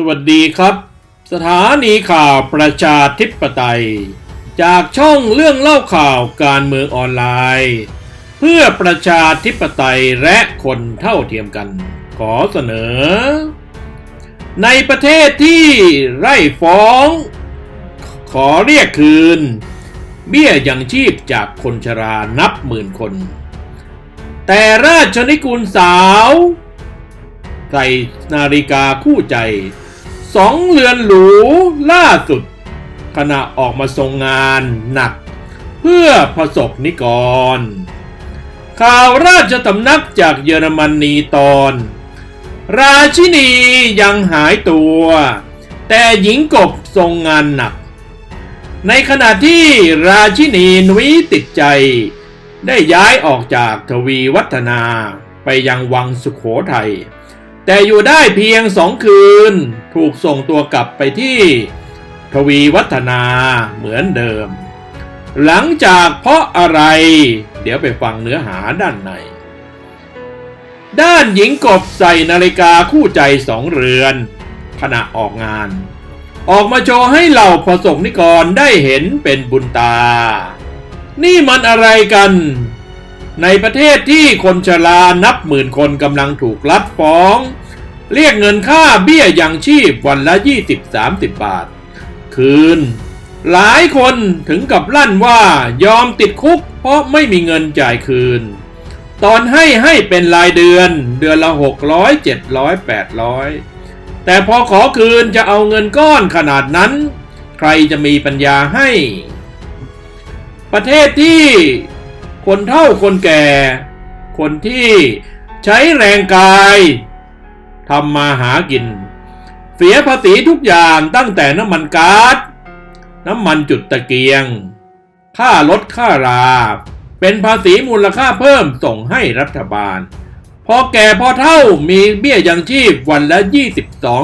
สวัสดีครับ สถานีข่าวประชาธิปไตย จากช่องเรื่องเล่าข่าวการเมืองออนไลน์ เพื่อประชาธิปไตยและคนเท่าเทียมกัน ขอเสนอ ในประเทศที่ไร่ฟ้อง ขอเรียกคืน เบี้ยยังชีพจากคนชรานับหมื่นคน แต่ราชนิกุลสาวใส่นาฬิกาคู่ใจ สองเรือนหรูล่าสุด ขณะออกมาทรงงานหนัก เพื่อประสบนิกร ข่าวราชตำนักจากเยอรมนีตอน ราชินียังหายตัว แต่หญิงกบทรงงานหนัก ในขณะที่ราชินีนุ้ยติดใจ ได้ย้ายออกจากทวีวัฒนาไปยังวังสุขโขทัย แต่อยู่ได้เพียงสองคืน ถูกส่งตัวกลับไปที่ทวีวัฒนาเหมือนเดิม หลังจากเพราะอะไร เดี๋ยวไปฟังเนื้อหาด้านใน ด้านหญิงกบใส่นาฬิกาคู่ใจสองเรือน ขณะออกงาน ออกมาโชว์ให้เหล่าประสงนิกรได้เห็นเป็นบุญตา นี่มันอะไรกัน ในประเทศที่คนชรานับหมื่นคนกำลังถูกลัดฟ้อง เรียกเงินค่าเบี้ยยังชีพวันละ 20-30 บาท คืน หลายคนถึงกับลั่นว่ายอมติดคุกเพราะไม่มีเงินจ่ายคืน ตอนให้ให้เป็นรายเดือนเดือนละ 600 700 800 แต่พอขอคืนจะเอาเงินก้อนขนาดนั้น ใครจะมีปัญญาให้ ประเทศที่ คนเฒ่าคนแก่ คนที่ใช้แรงกายทำมาหากิน เสียภาษีทุกอย่างตั้งแต่น้ำมันก๊าซน้ำมันจุดตะเกียง ค่ารถค่ารา เป็นภาษีมูลค่าเพิ่มส่งให้รัฐบาล พอแก่พอเท่ามีเบี้ยยังชีพวันละ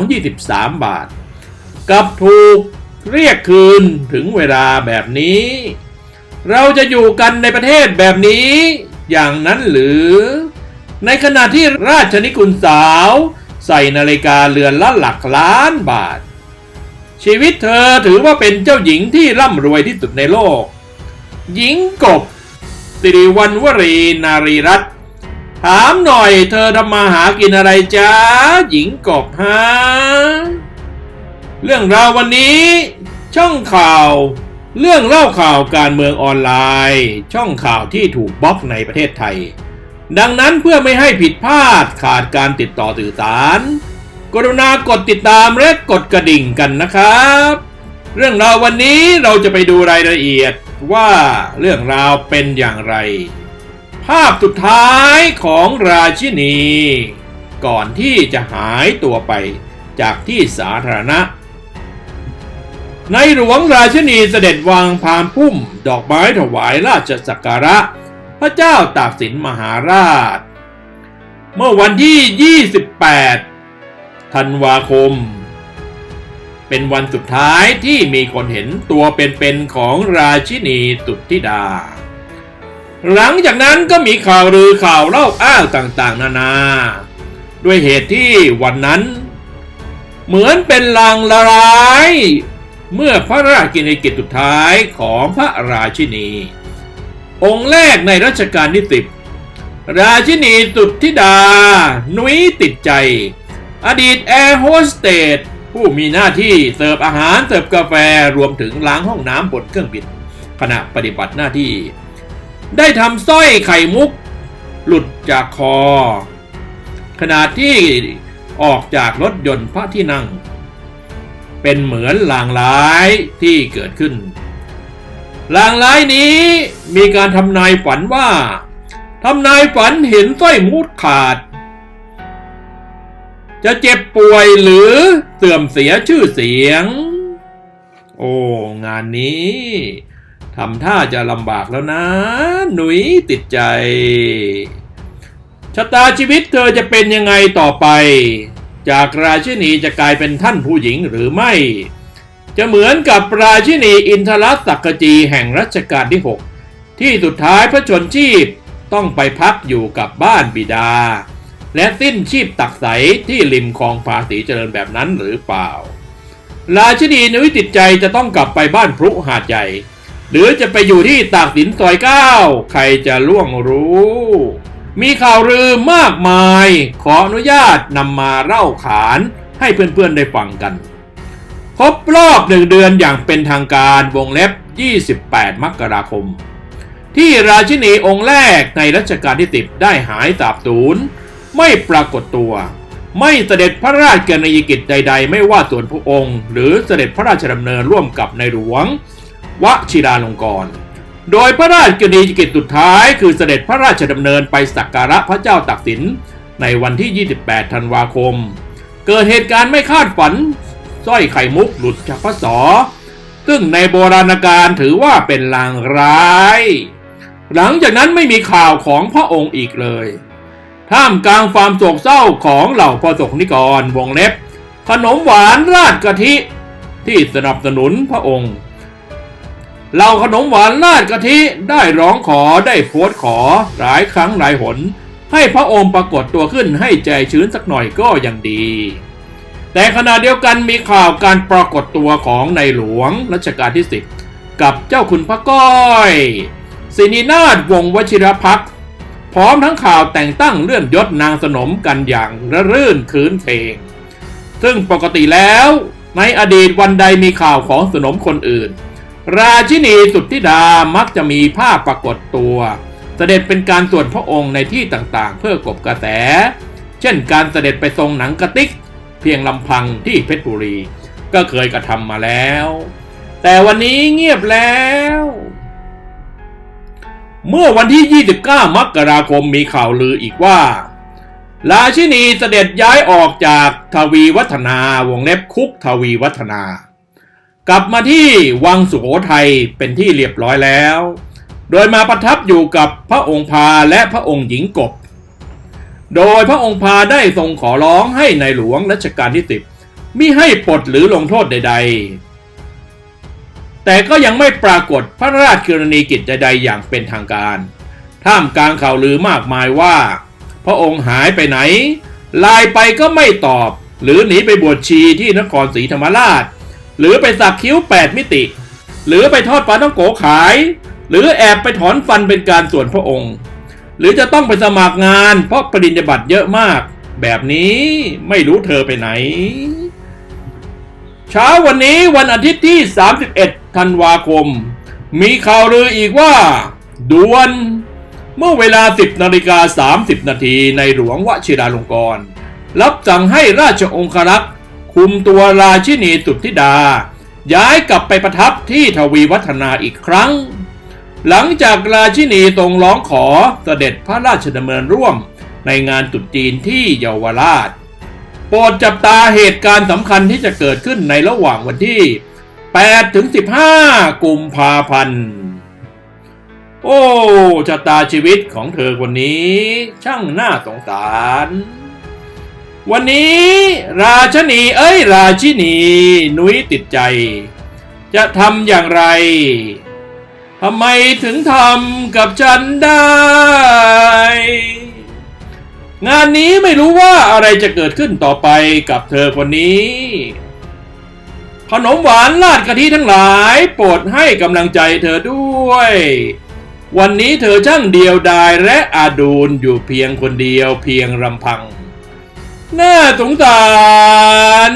22-23 บาท กับถูกเรียกคืนถึงเวลาแบบนี้ เราจะอยู่กันในประเทศแบบนี้ อย่างนั้นหรือ ในขณะที่ราชนิกุลสาว ใส่นาฬิกาเรือนละหลักล้านบาท ชีวิตเธอถือว่าเป็นเจ้าหญิงที่ร่ำรวยที่สุดในโลก หญิงกบสิริวัณวรีนารีรัตน์ถามหน่อยเธอทำมาหากินอะไรจ้าหญิงกบฮะเรื่องราววันนี้ ช่องข่าว เรื่องเล่าข่าวการเมืองออนไลน์ ช่องข่าวที่ถูกบล็อกในประเทศไทย ดังนั้นเพื่อไม่ให้ผิดพลาดขาดการติดต่อสื่อสาร กรุณากดติดตามและกดกระดิ่งกันนะครับ เรื่องราววันนี้เราจะไปดูรายละเอียดว่าเรื่องราวเป็นอย่างไร ภาพสุดท้ายของราชินี ก่อนที่จะหายตัวไปจากที่สาธารณะ ในหลวงราชินีเสด็จวางพานพุ่ม ดอกไม้ถวายราชสักการะ พระเจ้าตากสินมหาราช เมื่อวันที่ 28 ธันวาคม เป็นวันสุดท้ายที่มีคนเห็นตัวเป็นๆของราชินีสุทธิดา หลังจากนั้นก็มีข่าวลือข่าวเล่าอ้างต่างๆ นานา ด้วยเหตุที่วันนั้น เหมือนเป็นลางละลาย เมื่อพระราชกิจกิจสุดท้ายของพระราชินี องค์แรกในรัชกาลที่สิบราชินีสุดธิดา นุ้ยติดใจ อดีตแอร์โฮสเตสผู้มีหน้าที่เสิร์ฟอาหารเสิร์ฟกาแฟรวมถึงล้างห้องน้ำบนเครื่องบิน ขณะปฏิบัติหน้าที่ ได้ทำสร้อยไข่มุก หลุดจากคอ ขณะที่ออกจากรถยนต์พระที่นั่ง เป็นเหมือนลางร้ายที่เกิดขึ้น ลางร้ายนี้มีการทำนายฝันว่าทำนายฝันเห็นสร้อยมุดขาด จะเจ็บป่วยหรือเสื่อมเสียชื่อเสียง โอ้งานนี้ทำท่าจะลำบากแล้วนะ หนุยติดใจชะตาชีวิตเธอจะเป็นยังไงต่อไป จากราชินีจะกลายเป็นท่านผู้หญิงหรือไม่ จะเหมือนกับราชินีอินทรศักกจีแห่งรัชกาลที่ 6 ที่สุดท้ายพระชนชีพต้องไปพักอยู่กับบ้านบิดา และสิ้นชีพตักใสที่ริมคลองภาษีเจริญแบบนั้นหรือเปล่า ราชินีนุ้ยติดใจจะต้องกลับไปบ้านพรุหาดใหญ่ หรือจะไปอยู่ที่ตากสินซอยเก้าใครจะล่วงรู้ มีข่าวลือมากมาย ขออนุญาตนำมาเล่าขานให้เพื่อนๆได้ฟังกัน ครบรอบหนึ่งเดือนอย่างเป็นทางการวงเล็บ 28 มกราคม ที่ราชินีองค์แรกในรัชกาลที่10ได้หายสาบสูญไม่ปรากฏตัว ไม่เสด็จพระราชกรณียกิจใด ๆ ไม่ว่าส่วนพระองค์ หรือเสด็จพระราชดำเนินร่วมกับในหลวง วชิราลงกรณ์ โดยพระราชกรณียกิจสุดท้ายคือเสด็จพระราชดำเนินไปสักการะพระเจ้าตากสินในวันที่ 28 ธันวาคม เกิดเหตุการณ์ไม่คาดฝันสร้อยไข่มุกหลุดจากพระสอ ซึ่งในโบราณกาลถือว่าเป็นลางร้าย หลังจากนั้นไม่มีข่าวของพระองค์อีกเลย ท่ามกลางความโศกเศร้าของเหล่าประสบนิกรวงเล็บ ขนมหวานราดกะทิ ที่สนับสนุนพระองค์ เหล่าขนมหวานราดกะทิได้ร้องขอได้โพสต์ขอหลายครั้งหลายหน ให้พระองค์ปรากฏตัวขึ้นให้ใจชื้นสักหน่อยก็ยังดี แต่ขณะเดียวกันมีข่าวการปรากฏตัวของในหลวงรัชกาลที่สิบกับเจ้าคุณพระก้อยสินีนาถวงวชิรพักพร้อมทั้งข่าวแต่งตั้งเลื่อนยศนางสนมกันอย่างระรื่นคืนเพลง ซึ่งปกติแล้วในอดีตวันใดมีข่าวของสนมคนอื่น ราชินีสุทธิดามักจะมีภาปรากฏตัว เสด็จเป็นการส่วนพระองค์ในที่ต่างๆ เพื่อกบกระแส เช่นการเสด็จไปทรงหนังกระติก เพียงลำพังที่เพชรบุรี ก็เคยกระทำมาแล้ว แต่วันนี้เงียบแล้ว เมื่อวันที่ 29 มกราคมมีข่าวลืออีกว่า ราชินีเสด็จย้ายออกจากทวีวัฒนาวงเล็บคุกทวีวัฒนา กลับมาที่วังสุโขทัยเป็นที่เรียบร้อยแล้ว โดยมาประทับอยู่กับพระองค์พาและพระองค์หญิงกบ โดยพระองค์พาได้ทรงขอร้องให้ในหลวงรัชกาลที่สิบมิให้ปลดหรือลงโทษใด ๆ แต่ก็ยังไม่ปรากฏพระราชกรณีกิจใด ๆ อย่างเป็นทางการ ท่ามกลางข่าวลือมากมายว่า พระองค์หายไปไหนไลายไปก็ไม่ตอบ หรือหนีไปบวชชีที่นครศรีธรรมราช หรือไปสักคิ้ว 8 มิติ หรือไปทอดปลาต้องโกขาย หรือแอบไปถอนฟันเป็นการส่วนพระองค์ หรือจะต้องไปสมัครงานเพราะปริญญาบัตรเยอะมาก แบบนี้ไม่รู้เธอไปไหน เช้าวันนี้วันอาทิตย์ที่ 31 ธันวาคม มีข่าวลืออีกว่าด่วนเมื่อเวลา 10นาฬิกา30 นาทีในหลวงวชิราลงกรณ์รับสั่งให้ราชองครักษ์ คุมตัวราชินีสุทธิดา ย้ายกลับไปประทับที่ทวีวัฒนาอีกครั้ง หลังจากราชินีทรงร้องขอเสด็จพระราชดำเนินร่วมในงานตรุษจีนที่เยาวราช โปรดจับตาเหตุการณ์สำคัญที่จะเกิดขึ้นในระหว่างวันที่ 8 ถึง 15 กุมภาพันธ์ โอ้ชะตาชีวิตของเธอคนนี้ ช่างน่าสงสาร วันนี้ราชนีเอ้ย ราชินีนุ้ยติดใจ จะทำอย่างไรทำไมถึงทำกับฉันได้ งานนี้ไม่รู้ว่าอะไรจะเกิดขึ้นต่อไปกับเธอคนนี้ ขนมหวานลาดกะทิทั้งหลาย โปรดให้กำลังใจเธอด้วย วันนี้เธอช่างเดียวดายและอาดูลอยู่เพียงคนเดียวเพียงลำพัง น่าสงสาร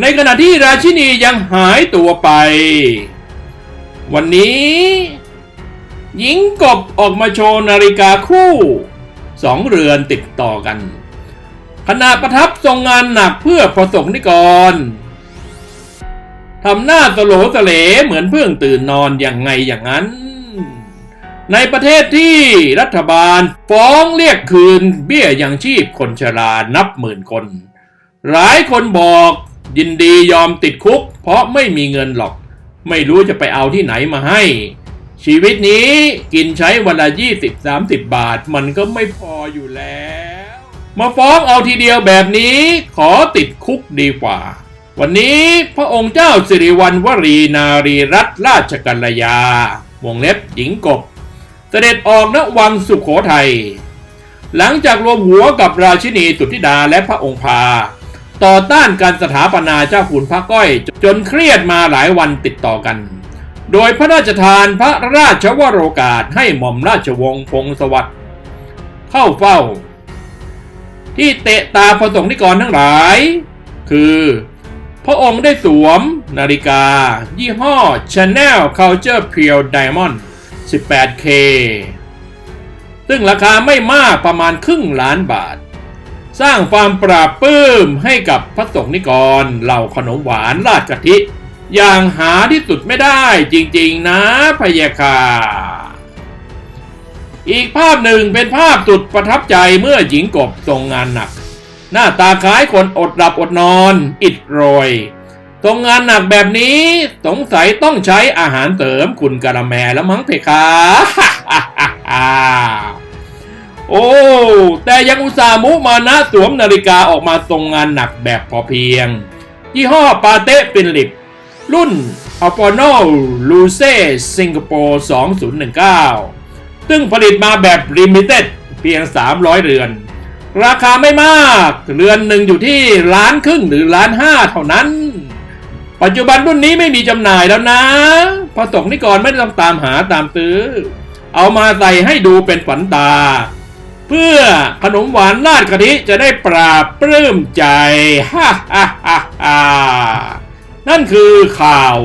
ในขณะที่ราชินียังหายตัวไป วันนี้ หญิงกบออกมาโชว์นาฬิกาคู่สองเรือนติดต่อกัน ขณะประทับทรงงานหนักเพื่อประสงนิกรทำหน้าสโลสเลเหมือนเพิ่งตื่นนอนอย่างไงอย่างนั้น ในประเทศที่รัฐบาลฟ้องเรียกคืนเบี้ยยังชีพคนชรานับหมื่นคน หลายคนบอกยินดียอมติดคุก เพราะไม่มีเงินหรอก ไม่รู้จะไปเอาที่ไหนมาให้ ชีวิตนี้กินใช้วันละ20-30 บาทมันก็ไม่พออยู่แล้ว มาฟ้องเอาทีเดียวแบบนี้ขอติดคุกดีกว่า วันนี้พระองค์เจ้าสิริวัณวรีนารีรัตนราชกัลยา วงเล็บหญิงกบ เสด็จออกณวังสุขโขทัย หลังจากรวมหัวกับราชินีสุทธิดาและพระองค์พา ต่อต้านการสถาปนาเจ้าขุนพระก้อย จนเครียดมาหลายวันติดต่อกัน โดยพระราชทานพระราชวโรกาสให้หม่อมราชวงศ์พงศวรรเข้าเฝ้า ที่เตะตาพระสงฆ์นิกรทั้งหลาย คือ พระองค์ได้สวมนาฬิกา ยี่ห้อ Chanel Culture Pure Diamond 18K ซึ่งราคาไม่มากประมาณครึ่งล้านบาท สร้างความปราบปลื้มให้กับพระสงฆ์นิกรเหล่าขนมหวานราดกะทิ อย่างหาที่สุดไม่ได้จริงๆนะพยาคาอีกภาพหนึ่งเป็นภาพสุดประทับใจเมื่อหญิงกบทรงงานหนัก หน้าตาคล้ายคนอดหลับอดนอน อิดโรย ทรงงานหนักแบบนี้สงสัยต้องใช้อาหารเสริมคุณกะละแมแล้วมั้งเพคะโอ้ แต่ยังอุตส่าห์มุมานะสวมนาฬิกาออกมาทรงงานหนักแบบพอเพียง ยี่ห้อปาเต้ฟิลิป รุ่น a p o l o l u c e Singapore 2019 ซึ่งผลิตมาแบบลิมิเต็ดเพียง 300 เรือน ราคาไม่มาก เรือนหนึ่งอยู่ที่ล้านครึ่งหรือล้านห้าเท่านั้น ปัจจุบันรุ่นนี้ไม่มีจำหน่ายแล้วนะพระสงฆ์นิกรไม่ต้องตามหาตามซื้อ เอามาใส่ให้ดูเป็นฝันตา เพื่อขนมหวานราดกะทิจะได้ปราบปลื้มใจฮ่าฮ่าฮ่าฮ่านั่นคือข่าว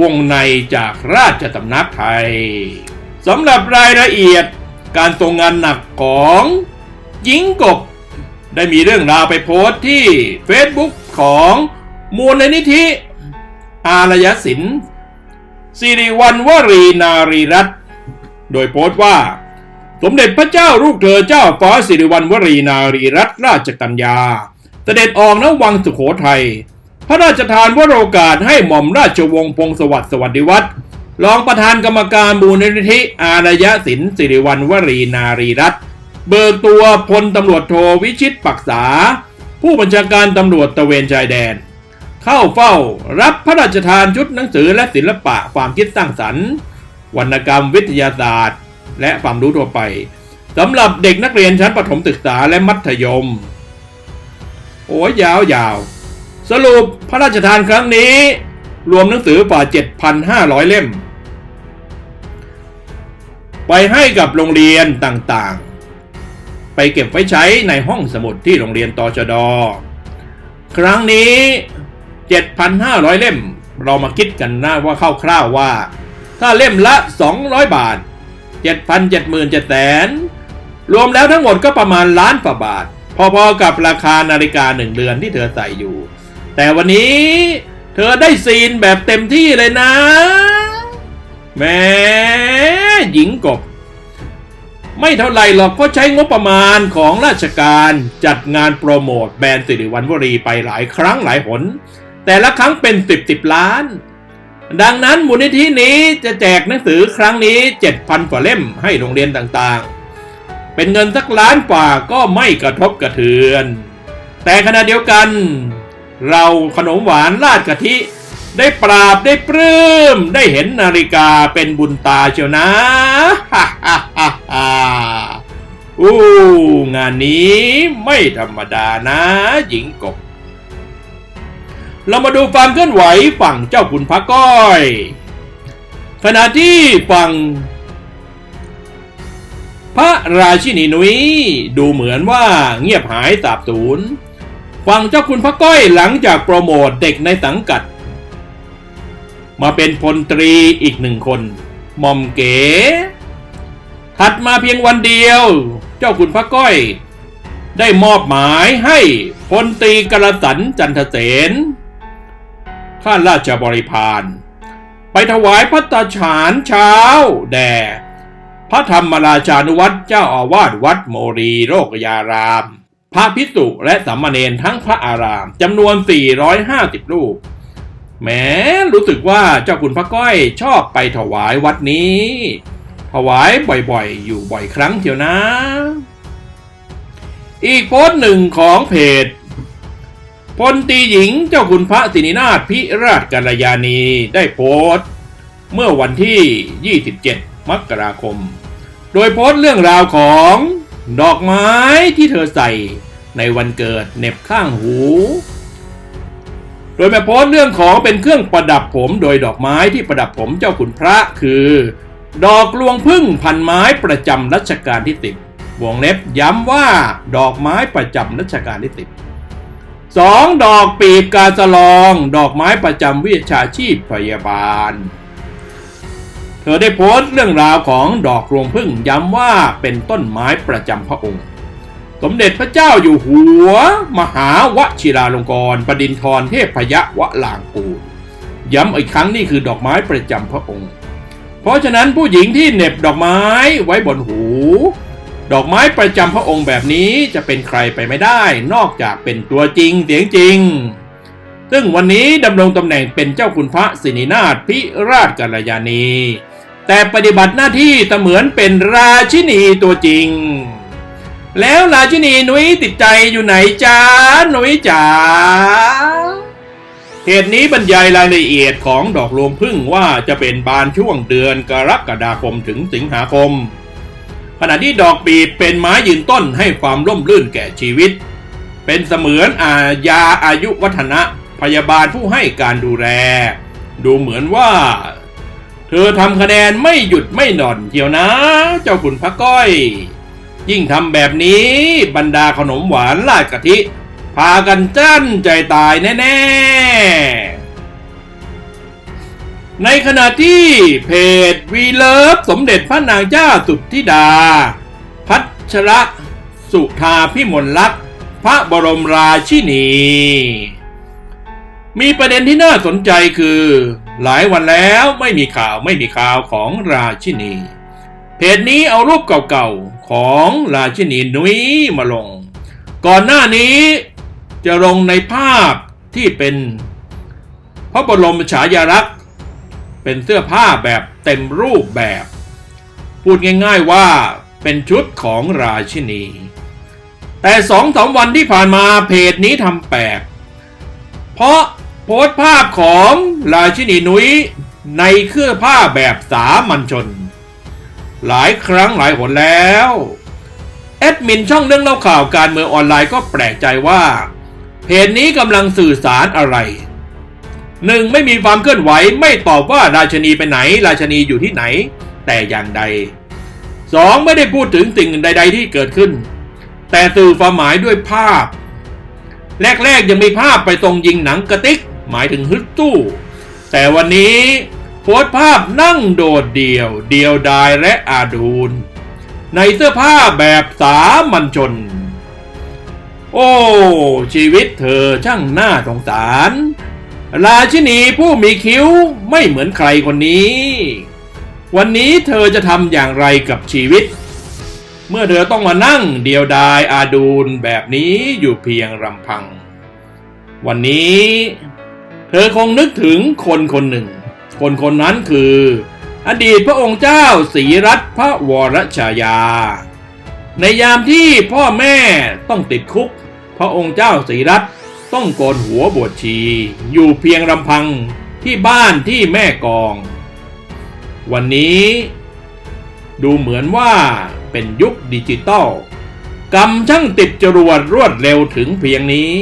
วงในจากราชสำนักไทยสำหรับรายละเอียดการทรงงานหนักของหญิงกบ ได้มีเรื่องราวไปโพสต์ที่ Facebook ของมูลนิธิ อารยศิลป์สิริวัณวรีนารีรัตน์โดยโพสต์ว่า สมเด็จพระเจ้าลูกเธอเจ้าฟ้าสิริวัณวรีนารีรัตนราชกัญญา เสด็จออกณวังสุโขทัย พระราชทานวโรกาสให้หม่อมราชวงศ์พงศวรรษสวัสดิวัฒน์รองประธานกรรมการมูลนิธิอารยศิลป์สิริวัณวรีนารีรัตน์เบิกตัวพลตำรวจโทวิชิตปักษา ผู้บัญชาการตำรวจตะเวนชายแดน เข้าเฝ้า รับพระราชทานชุดหนังสือและศิลปะความคิดสร้างสรรค์ วรรณกรรมวิทยาศาสตร์ และความรู้ทั่วไปสำหรับเด็กนักเรียนชั้นประถมศึกษาและมัธยม โอ้ยยาวยาวๆสรุปพระราชทานครั้งนี้ รวมหนังสือกว่า 7,500 เล่ม ไปให้กับโรงเรียนต่างๆ ไปเก็บไว้ใช้ในห้องสมุดที่โรงเรียนตชด ครั้งนี้ 7,500 เล่ม เรามาคิดกันนะว่าคร่าวๆว่า ถ้าเล่มละ 200 บาท 7,700แสนรวมแล้วทั้งหมดก็ประมาณล้านฝ่าบาท พอๆกับราคานาฬิกาหนึ่งเดือนที่เธอใส่อยู่ แต่วันนี้เธอได้ซีนแบบเต็มที่เลยนะ แม่หญิงกบ ไม่เท่าไรหรอกเพราะใช้งบประมาณของราชการจัดงานโปรโมทแบรนด์สิริวัณวรีไปหลายครั้งหลายหน แต่ละครั้งเป็น 10 10 ล้าน ดังนั้นมูลนิธินี้จะแจกหนังสือครั้งนี้ 7,000 กว่าเล่มให้โรงเรียนต่างๆ เป็นเงินสักล้านกว่าก็ไม่กระทบกระเทือน แต่ขณะเดียวกัน เราขนมหวานราดกะทิ ได้ปราบได้ปลื้ม ได้เห็นนาฬิกาเป็นบุญตาเชียวนะฮ่าฮ่าฮ่าฮ่าอู้งานนี้ไม่ธรรมดานะหญิงกบ เรามาดูความเคลื่อนไหวฝั่งเจ้าขุนพระก้อย ขณะที่ฝั่ง พระราชินีนุ้ยดูเหมือนว่าเงียบหายสาบสูญฝั่งเจ้าคุณพระก้อยหลังจากโปรโมทเด็กในสังกัด มาเป็นพลตรีอีกหนึ่งคนมอมเก๋ถัดมาเพียงวันเดียว เจ้าคุณพระก้อย ได้มอบหมายให้พลตรีกระสันจันทเสน ข้าราชบริพารไปถวายพัตตาฉานเช้า แด่พระธรรมราชานุวัตรเจ้าอาวาสวัดโมรีโรกยาราม พระพิสุและสามเณรทั้งพระอารามจำนวน 450 รูปแม้รู้สึกว่าเจ้าคุณพระก้อยชอบไปถวายวัดนี้ ถวายบ่อยๆ อยู่บ่อยครั้งเทียวนะ อีกโพสต์หนึ่งของเพจ พลตีหญิงเจ้าคุณพระสินินาถพิราชกัลยาณีได้โพสต์ เมื่อวันที่ 27 มกราคม โดยโพสต์เรื่องราวของดอกไม้ที่เธอใส่ในวันเกิดเหน็บข้างหู โดยมาโพสต์เรื่องของเป็นเครื่องประดับผมโดยดอกไม้ที่ประดับผมเจ้าขุนพระคือ ดอกลวงพึ่งพันไม้ประจำรัชกาลที่สิบวงเล็บย้ำว่าดอกไม้ประจำรัชกาลที่สิบ สองดอกปีบกาสลอง ดอกไม้ประจำวิชาชีพพยาบาล เธอได้โพสต์เรื่องราวของดอกรวงพึ่งย้ำว่าเป็นต้นไม้ประจำพระองค์ สมเด็จพระเจ้าอยู่หัว มหาวชิราลงกรณบดินทรเทพยวะลางกูลย้ำอีกครั้งนี่คือดอกไม้ประจำพระองค์ เพราะฉะนั้นผู้หญิงที่เน็บดอกไม้ไว้บนหู ดอกไม้ประจำพระองค์แบบนี้จะเป็นใครไปไม่ได้ นอกจากเป็นตัวจริงเสียงจริง ซึ่งวันนี้ดำรงตำแหน่งเป็นเจ้าคุณพระสินินาถพิราชกัลยาณี แต่ปฏิบัติหน้าที่เสมือนเป็นราชินีตัวจริง แล้วราชินีนุ้ยติดใจอยู่ไหนจ้านุ้ยจ๋าเหตุนี้บรรยายรายละเอียดของดอกรวงพึ่งว่าจะเป็นบานช่วงเดือนกรกฎาคมถึงสิงหาคม ขณะที่ดอกปีเป็นไม้ยืนต้นให้ความร่มรื่นแก่ชีวิต เป็นเสมือนอาญาอายุวัฒนะพยาบาลผู้ให้การดูแล ดูเหมือนว่า เธอทำคะแนนไม่หยุดไม่หน่อนเที่ยวนะ เจ้าขุนพระก้อย ยิ่งทำแบบนี้บรรดาขนมหวานลาดกะทิ พากันจั้นใจตายแน่ ๆ ในขณะที่เพจวีเลิฟสมเด็จพระนางเจ้าสุทธิดา พัชระสุธาพิมลลักษณ์พระบรมราชินี มีประเด็นที่น่าสนใจคือ หลายวันแล้วไม่มีข่าวไม่มีข่าวของราชินี เพจนี้เอารูปเก่าๆของราชินีนุ้ยมาลง ก่อนหน้านี้จะลงในภาพที่เป็นพระบรมฉายาลักษณ์ เป็นเสื้อผ้าแบบเต็มรูปแบบ พูดง่ายๆว่าเป็นชุดของราชินี แต่สองสามวันที่ผ่านมาเพจนี้ทำแปลก เพราะโพสต์ภาพของราชินีนุ้ยในเครื่องผ้าแบบสามัญชน หลายครั้งหลายหนแล้ว แอดมินช่องเรื่องเล่าข่าวการเมืองออนไลน์ก็แปลกใจว่า เพจนี้กำลังสื่อสารอะไร หนึ่งไม่มีความเคลื่อนไหวไม่ตอบว่าราชนีไปไหน ราชนีอยู่ที่ไหน แต่อย่างใดสองไม่ได้พูดถึงสิ่งใด ๆ ที่เกิดขึ้น แต่สื่อความหมายด้วยภาพ แรก ๆ ยังมีภาพไปตรงยิงหนังกระติก หมายถึงฮึดตู้ แต่วันนี้โพสภาพนั่งโดดเดี่ยว เดียวดายและอาดูนในเสื้อผ้าแบบสามัญชน โอ้ ชีวิตเธอช่างน่าสงสาร ราชินีผู้มีคิ้วไม่เหมือนใครคนนี้ วันนี้เธอจะทำอย่างไรกับชีวิต เมื่อเธอต้องมานั่งเดียวดายอาดูนแบบนี้อยู่เพียงลำพัง วันนี้ เธอคงนึกถึงคนคนหนึ่ง คนคนนั้นคือ อดีตพระองค์เจ้าศรีรัตน์พระวรชายา ในยามที่พ่อแม่ต้องติดคุก พระองค์เจ้าศรีรัตน์ ต้องโกนหัวบวชชี อยู่เพียงลำพังที่บ้านที่แม่กอง วันนี้ ดูเหมือนว่าเป็นยุคดิจิตอลกรรมช่างติดจรวดรวดเร็วถึงเพียงนี้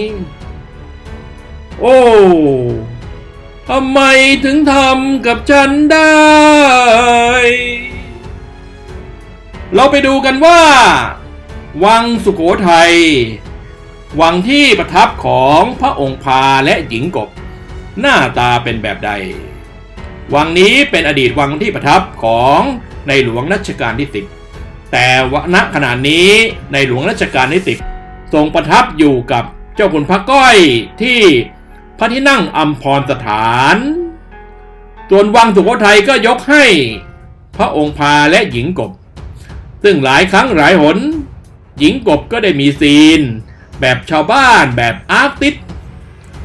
โอ้ทำไมถึงทำกับฉันได้ เราไปดูกันว่า วังสุโขทัย วังที่ประทับของพระองค์พาและหญิงกบ หน้าตาเป็นแบบใด วังนี้เป็นอดีตวังที่ประทับของในหลวงรัชกาลที่สิบแต่วณขณะนี้ในหลวงรัชกาลที่สิบทรงประทับอยู่กับเจ้าคุณพระก้อยที่พระที่นั่งอัมพรสถานส่วนวังสุโขทัยก็ยกให้พระองค์พาและหญิงกบ ซึ่งหลายครั้งหลายหน หญิงกบก็ได้มีซีน แบบชาวบ้านแบบอาร์ติส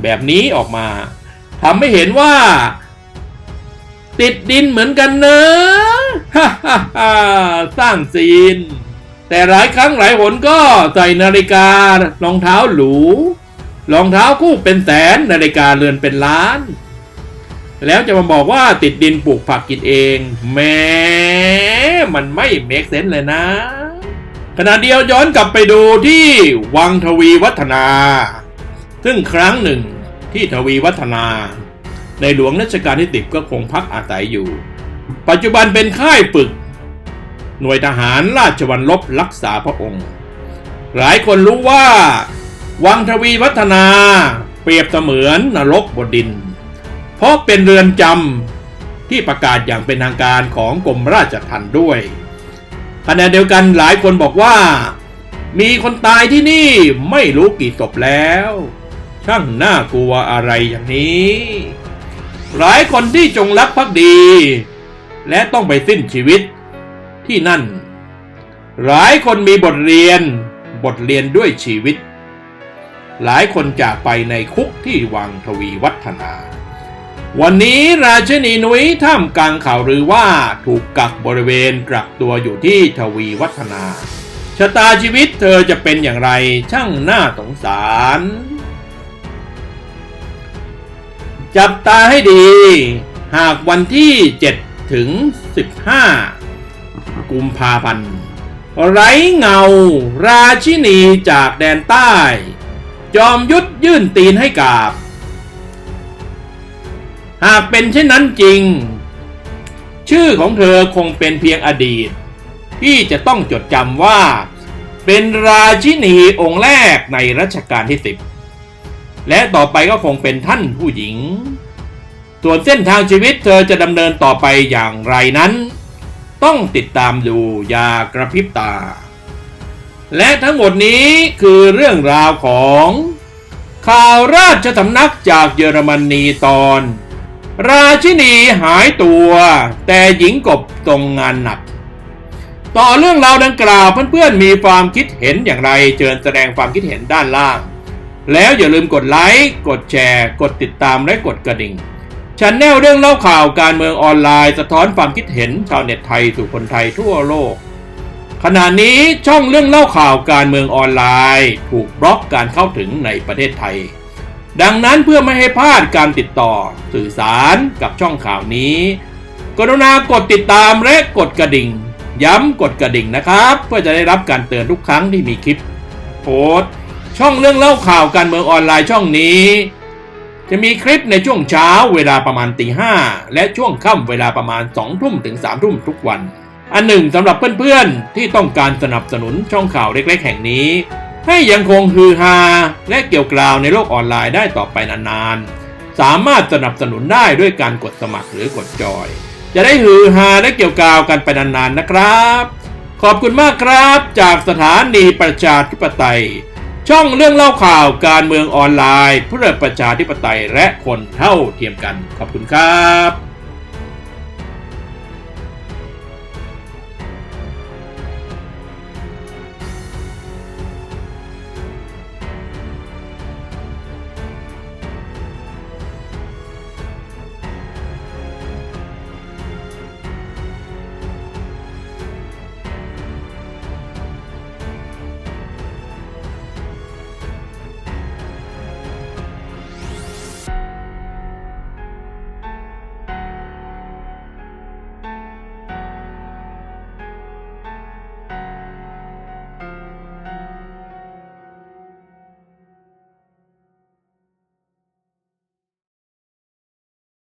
แบบนี้ออกมาทำให้เห็นว่า ติดดินเหมือนกันเนอะฮ่าฮ่าฮ่าสร้างซีน แต่หลายครั้งหลายหนก็ใส่นาฬิการองเท้าหรูรองเท้าคู่เป็นแสนนาฬิกาเรือนเป็นล้าน แล้วจะมาบอกว่าติดดินปลูกผักกินเองแหม้มันไม่เมคเซนเลยนะ ขณะเดียวย้อนกลับไปดูที่วังทวีวัฒนา ซึ่งครั้งหนึ่งที่ทวีวัฒนา ในหลวงรัชกาลที่สิบก็คงพักอาศัยอยู่ ปัจจุบันเป็นค่ายฝึก หน่วยทหารราชวัลลบรักษาพระองค์ หลายคนรู้ว่า วังทวีวัฒนาเปรียบเสมือนนรกบนดิน เพราะเป็นเรือนจำที่ประกาศอย่างเป็นทางการของกรมราชทัณฑ์ด้วย ขณะเดียวกันหลายคนบอกว่า มีคนตายที่นี่ไม่รู้กี่ศพแล้ว ช่างน่ากลัวอะไรอย่างนี้ หลายคนที่จงรักภักดี และต้องไปสิ้นชีวิตที่นั่น หลายคนมีบทเรียนบทเรียนด้วยชีวิต หลายคนจากไปในคุกที่วังทวีวัฒนา วันนี้ราชนีนุ้ยท่ามกลางข่าวหรือว่าถูกกักบริเวณกักตัวอยู่ที่ทวีวัฒนา ชะตาชีวิตเธอจะเป็นอย่างไรช่างน่าสงสาร จับตาให้ดี หากวันที่ 7 ถึง 15 กุมภาพันธ์ไร้เงา ราชินีจากแดนใต้ จอมยุทธยื่นตีนให้กาบ หากเป็นเช่นนั้นจริง ชื่อของเธอคงเป็นเพียงอดีต ที่จะต้องจดจำว่า เป็นราชินีองค์แรกในรัชกาลที่สิบและต่อไปก็คงเป็นท่านผู้หญิง ส่วนเส้นทางชีวิตเธอจะดำเนินต่อไปอย่างไรนั้น ต้องติดตามดูอย่ากระพริบตา และทั้งหมดนี้คือเรื่องราวของ ข่าวราชสำนักจากเยอรมนีตอน ราชินีหายตัว แต่หญิงกบทรงงานหนัก ต่อเรื่องราวดังกล่าวเพื่อนๆมีความคิดเห็นอย่างไรเชิญแสดงความคิดเห็นด้านล่าง แล้วอย่าลืมกดไลค์ กดแชร์ กดติดตามและกดกระดิ่งชันแนลเรื่องเล่าข่าวการเมืองออนไลน์ สะท้อนความคิดเห็นชาวเน็ตไทยสู่คนไทยทั่วโลก ขณะนี้ช่องเรื่องเล่าข่าวการเมืองออนไลน์ ถูกบล็อกการเข้าถึงในประเทศไทย ดังนั้นเพื่อไม่ให้พลาดการติดต่อสื่อสารกับช่องข่าวนี้ กรุณากดติดตามและกดกระดิ่ง ย้ำกดกระดิ่งนะครับ เพื่อจะได้รับการเตือนทุกครั้งที่มีคลิปโพสต์ช่องเรื่องเล่าข่าวการเมืองออนไลน์ช่องนี้ จะมีคลิปในช่วงเช้าเวลาประมาณตีห้าและช่วงค่ำเวลาประมาณ2ทุ่มถึง3ทุ่มทุกวัน อันหนึ่งสำหรับเพื่อนๆที่ต้องการสนับสนุนช่องข่าวเล็ก ๆ แห่งนี้ ให้ยังคงฮือฮาและเกี่ยวกราวในโลกออนไลน์ได้ต่อไปนานๆ สามารถสนับสนุนได้ด้วยการกดสมัครหรือกดจอย จะได้ฮือฮาและเกี่ยวกราวกันไปนานๆนะครับ ขอบคุณมากครับจากสถานีประชาธิปไตย ช่องเรื่องเล่าข่าวการเมืองออนไลน์ เพื่อประชาธิปไตยและคนเท่าเทียมกัน ขอบคุณครับ